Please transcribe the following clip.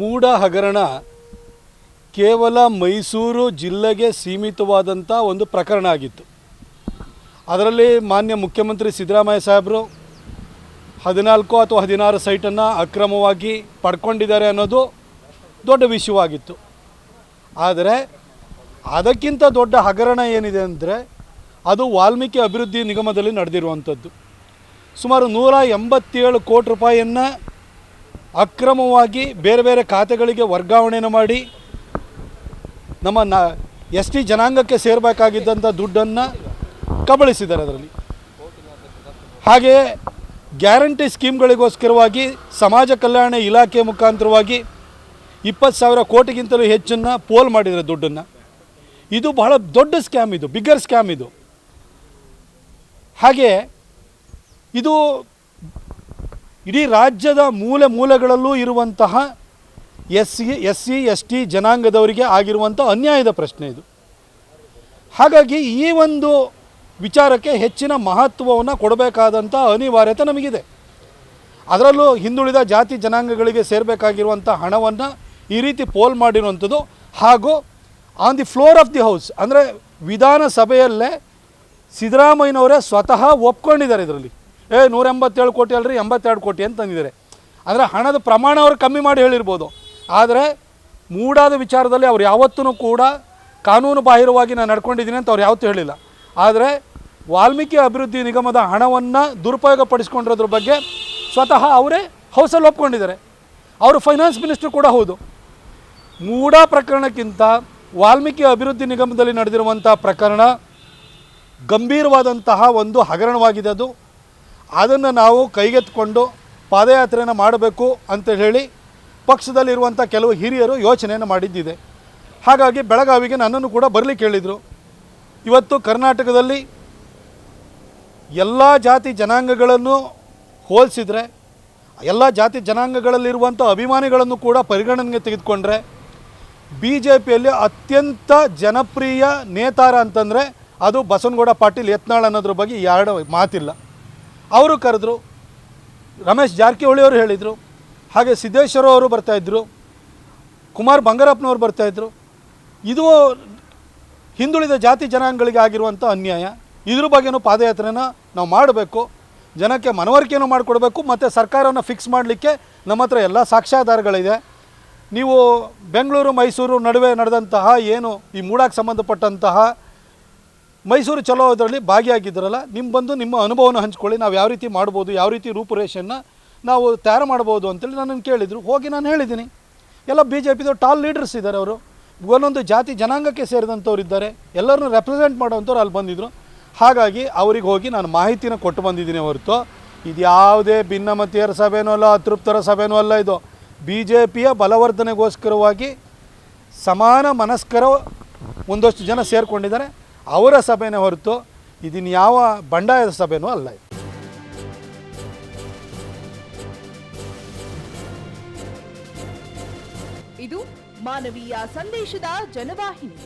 ಮೂಡ ಹಗರಣ ಕೇವಲ ಮೈಸೂರು ಜಿಲ್ಲೆಗೆ ಸೀಮಿತವಾದಂಥ ಒಂದು ಪ್ರಕರಣ ಆಗಿತ್ತು. ಅದರಲ್ಲಿ ಮಾನ್ಯ ಮುಖ್ಯಮಂತ್ರಿ ಸಿದ್ದರಾಮಯ್ಯ ಸಾಹೇಬರು ಹದಿನಾಲ್ಕು ಅಥವಾ ಹದಿನಾರು ಸೈಟನ್ನು ಅಕ್ರಮವಾಗಿ ಪಡ್ಕೊಂಡಿದ್ದಾರೆ ಅನ್ನೋದು ದೊಡ್ಡ ವಿಷಯವಾಗಿತ್ತು. ಆದರೆ ಅದಕ್ಕಿಂತ ದೊಡ್ಡ ಹಗರಣ ಏನಿದೆ ಅಂದರೆ ಅದು ವಾಲ್ಮೀಕಿ ಅಭಿವೃದ್ಧಿ ನಿಗಮದಲ್ಲಿ ನಡೆದಿರುವಂಥದ್ದು ಸುಮಾರು ನೂರ ಎಂಬತ್ತೇಳು ಕೋಟಿ ರೂಪಾಯಿಯನ್ನು ಅಕ್ರಮವಾಗಿ ಬೇರೆ ಬೇರೆ ಖಾತೆಗಳಿಗೆ ವರ್ಗಾವಣೆಯನ್ನು ಮಾಡಿ ನಮ್ಮ ನ, ಎಸ್ ಟಿ ಜನಾಂಗಕ್ಕೆ ಸೇರಬೇಕಾಗಿದ್ದಂಥ ದುಡ್ಡನ್ನು ಕಬಳಿಸಿದ್ದಾರೆ ಅದರಲ್ಲಿ. ಹಾಗೆಯೇ ಗ್ಯಾರಂಟಿ ಸ್ಕೀಮ್ಗಳಿಗೋಸ್ಕರವಾಗಿ ಸಮಾಜ ಕಲ್ಯಾಣ ಇಲಾಖೆ ಮುಖಾಂತರವಾಗಿ ಇಪ್ಪತ್ತು ಸಾವಿರ ಕೋಟಿಗಿಂತಲೂ ಹೆಚ್ಚನ್ನು ಪೋಲ್ ಮಾಡಿದರೆ ದುಡ್ಡನ್ನು. ಇದು ಬಹಳ ದೊಡ್ಡ ಸ್ಕ್ಯಾಮ್ ಇದು ಬಿಗ್ಗರ್ ಸ್ಕ್ಯಾಮ್ ಇದು. ಹಾಗೆ ಇದು ಇಡೀ ರಾಜ್ಯದ ಮೂಲೆ ಮೂಲೆಗಳಲ್ಲೂ ಇರುವಂತಹ S C S C, S T ಜನಾಂಗದವರಿಗೆ ಆಗಿರುವಂಥ ಅನ್ಯಾಯದ ಪ್ರಶ್ನೆ ಇದು. ಹಾಗಾಗಿ ಈ ಒಂದು ವಿಚಾರಕ್ಕೆ ಹೆಚ್ಚಿನ ಮಹತ್ವವನ್ನು ಕೊಡಬೇಕಾದಂಥ ಅನಿವಾರ್ಯತೆ ನಮಗಿದೆ. ಅದರಲ್ಲೂ ಹಿಂದುಳಿದ ಜಾತಿ ಜನಾಂಗಗಳಿಗೆ ಸೇರಬೇಕಾಗಿರುವಂಥ ಹಣವನ್ನು ಈ ರೀತಿ ಪೋಲ್ ಮಾಡಿರುವಂಥದ್ದು ಹಾಗೂ on the floor of the house ಅಂದರೆ ವಿಧಾನಸಭೆಯಲ್ಲೇ ಸಿದ್ದರಾಮಯ್ಯನವರೇ ಸ್ವತಃ ಒಪ್ಕೊಂಡಿದ್ದಾರೆ ಇದರಲ್ಲಿ. ಏ ನೂರ ಎಂಬತ್ತೇಳು ಕೋಟಿ ಅಲ್ರಿ, ಎಂಬತ್ತೆರಡು ಕೋಟಿ ಅಂತ ತಂದಿದ್ದಾರೆ. ಅಂದರೆ ಹಣದ ಪ್ರಮಾಣ ಅವರು ಕಮ್ಮಿ ಮಾಡಿ ಹೇಳಿರ್ಬೋದು. ಆದರೆ ಮೂಡಾದ ವಿಚಾರದಲ್ಲಿ ಅವ್ರು ಯಾವತ್ತೂ ಕೂಡ ಕಾನೂನು ಬಾಹಿರವಾಗಿ ನಾನು ನಡ್ಕೊಂಡಿದ್ದೀನಿ ಅಂತ ಅವ್ರು ಯಾವತ್ತೂ ಹೇಳಿಲ್ಲ. ಆದರೆ ವಾಲ್ಮೀಕಿ ಅಭಿವೃದ್ಧಿ ನಿಗಮದ ಹಣವನ್ನು ದುರುಪಯೋಗ ಪಡಿಸ್ಕೊಂಡಿರೋದ್ರ ಬಗ್ಗೆ ಸ್ವತಃ ಅವರೇ ಹೌಸಲ್ಲಿ ಒಪ್ಕೊಂಡಿದ್ದಾರೆ. ಅವರು ಫೈನಾನ್ಸ್ ಮಿನಿಸ್ಟರ್ ಕೂಡ ಹೌದು. ಮೂಡಾ ಪ್ರಕರಣಕ್ಕಿಂತ ವಾಲ್ಮೀಕಿ ಅಭಿವೃದ್ಧಿ ನಿಗಮದಲ್ಲಿ ನಡೆದಿರುವಂಥ ಪ್ರಕರಣ ಗಂಭೀರವಾದಂತಹ ಒಂದು ಹಗರಣವಾಗಿದೆ ಅದು. ಅದನ್ನು ನಾವು ಕೈಗೆತ್ತಿಕೊಂಡು ಪಾದಯಾತ್ರೆಯನ್ನು ಮಾಡಬೇಕು ಅಂತ ಹೇಳಿ ಪಕ್ಷದಲ್ಲಿರುವಂಥ ಕೆಲವು ಹಿರಿಯರು ಯೋಚನೆಯನ್ನು ಮಾಡಿದ್ದಿದೆ. ಹಾಗಾಗಿ ಬೆಳಗಾವಿಗೆ ನನ್ನನ್ನು ಕೂಡ ಬರಲಿಕ್ಕೆ ಹೇಳಿದರು ಇವತ್ತು ಕರ್ನಾಟಕದಲ್ಲಿ ಎಲ್ಲ ಜಾತಿ ಜನಾಂಗಗಳನ್ನು ಹೋಲಿಸಿದರೆ, ಎಲ್ಲ ಜಾತಿ ಜನಾಂಗಗಳಲ್ಲಿರುವಂಥ ಅಭಿಮಾನಿಗಳನ್ನು ಕೂಡ ಪರಿಗಣನೆಗೆ ತೆಗೆದುಕೊಂಡ್ರೆ ಬಿ ಜೆ ಪಿಯಲ್ಲಿ ಅತ್ಯಂತ ಜನಪ್ರಿಯ ನೇತಾರ ಅಂತಂದರೆ ಅದು ಬಸವನಗೌಡ ಪಾಟೀಲ್ ಯತ್ನಾಳ್ ಅನ್ನೋದ್ರ ಬಗ್ಗೆ ಎರಡು ಮಾತಿಲ್ಲ. ಅವರು ಕರೆದ್ರು, ರಮೇಶ್ ಜಾರಕಿಹೊಳಿ ಅವರು ಹೇಳಿದರು, ಹಾಗೆ ಸಿದ್ದೇಶ್ವರ ಅವರು ಬರ್ತಾಯಿದ್ರು ಕುಮಾರ್ ಬಂಗಾರಪ್ಪನವರು ಬರ್ತಾಯಿದ್ರು ಇದು ಹಿಂದುಳಿದ ಜಾತಿ ಜನಾಂಗಗಳಿಗೆ ಆಗಿರುವಂಥ ಅನ್ಯಾಯ. ಇದ್ರ ಬಗ್ಗೆನೂ ಪಾದಯಾತ್ರೆನ ನಾವು ಮಾಡಬೇಕು. ಜನಕ್ಕೆ ಮನವರಿಕೆಯನ್ನು ಮಾಡಿಕೊಡ್ಬೇಕು. ಮತ್ತು ಸರ್ಕಾರನ ಫಿಕ್ಸ್ ಮಾಡಲಿಕ್ಕೆ ನಮ್ಮ ಹತ್ರ ಎಲ್ಲ ಸಾಕ್ಷ್ಯಾಧಾರಗಳಿದೆ. ನೀವು ಬೆಂಗಳೂರು, ಮೈಸೂರು ನಡುವೆ ನಡೆದಂತಹ ಏನು ಈ ಮೂಡಕ್ಕೆ ಸಂಬಂಧಪಟ್ಟಂತಹ ಮೈಸೂರು ಚಲೋ ಅದರಲ್ಲಿ ಭಾಗಿಯಾಗಿದ್ದರಲ್ಲ ನಿಮ್ಮ ಬಂದು ನಿಮ್ಮ ಅನುಭವನ ಹಂಚ್ಕೊಳ್ಳಿ, ನಾವು ಯಾವ ರೀತಿ ಮಾಡ್ಬೋದು, ಯಾವ ರೀತಿ ರೂಪುರೇಷೆಯನ್ನು ನಾವು ತಯಾರು ಮಾಡ್ಬೋದು ಅಂತೇಳಿ ನನ್ನನ್ನು ಕೇಳಿದರು. ಹೋಗಿ ನಾನು ಹೇಳಿದ್ದೀನಿ. ಎಲ್ಲ ಬಿ ಜೆ ಪಿದು ಟಾಲ್ ಲೀಡರ್ಸ್ ಇದ್ದಾರೆ ಅವರು. ಒಂದೊಂದು ಜಾತಿ ಜನಾಂಗಕ್ಕೆ ಸೇರಿದಂಥವ್ರು ಇದ್ದಾರೆ. ಎಲ್ಲರನ್ನೂ ರೆಪ್ರೆಸೆಂಟ್ ಮಾಡೋವಂಥವ್ರು ಅಲ್ಲಿ ಬಂದಿದ್ದರು ಹಾಗಾಗಿ ಅವ್ರಿಗೆ ಹೋಗಿ ನಾನು ಮಾಹಿತಿನ ಕೊಟ್ಟು ಬಂದಿದ್ದೀನಿ ಹೊರತು. ಇದು ಯಾವುದೇ ಭಿನ್ನಮತೀಯರ ಸಭೆನೂ ಅಲ್ಲ, ಅತೃಪ್ತರ ಸಭೆನೂ ಅಲ್ಲ ಇದು. ಬಿ ಜೆ ಪಿಯ ಬಲವರ್ಧನೆಗೋಸ್ಕರವಾಗಿ ಸಮಾನ ಮನಸ್ಕರ ಒಂದಷ್ಟು ಜನ ಸೇರಿಕೊಂಡಿದ್ದಾರೆ. ಅವರ ಸಭೆನೇ ಹೊರತು ಇದನ್ನು ಯಾವ ಬಂಡಾಯದ ಸಭೆನೂ ಅಲ್ಲ ಇದು. ಇದು ಮಾನವೀಯ ಸಂದೇಶದ ಜನವಾಹಿನಿ.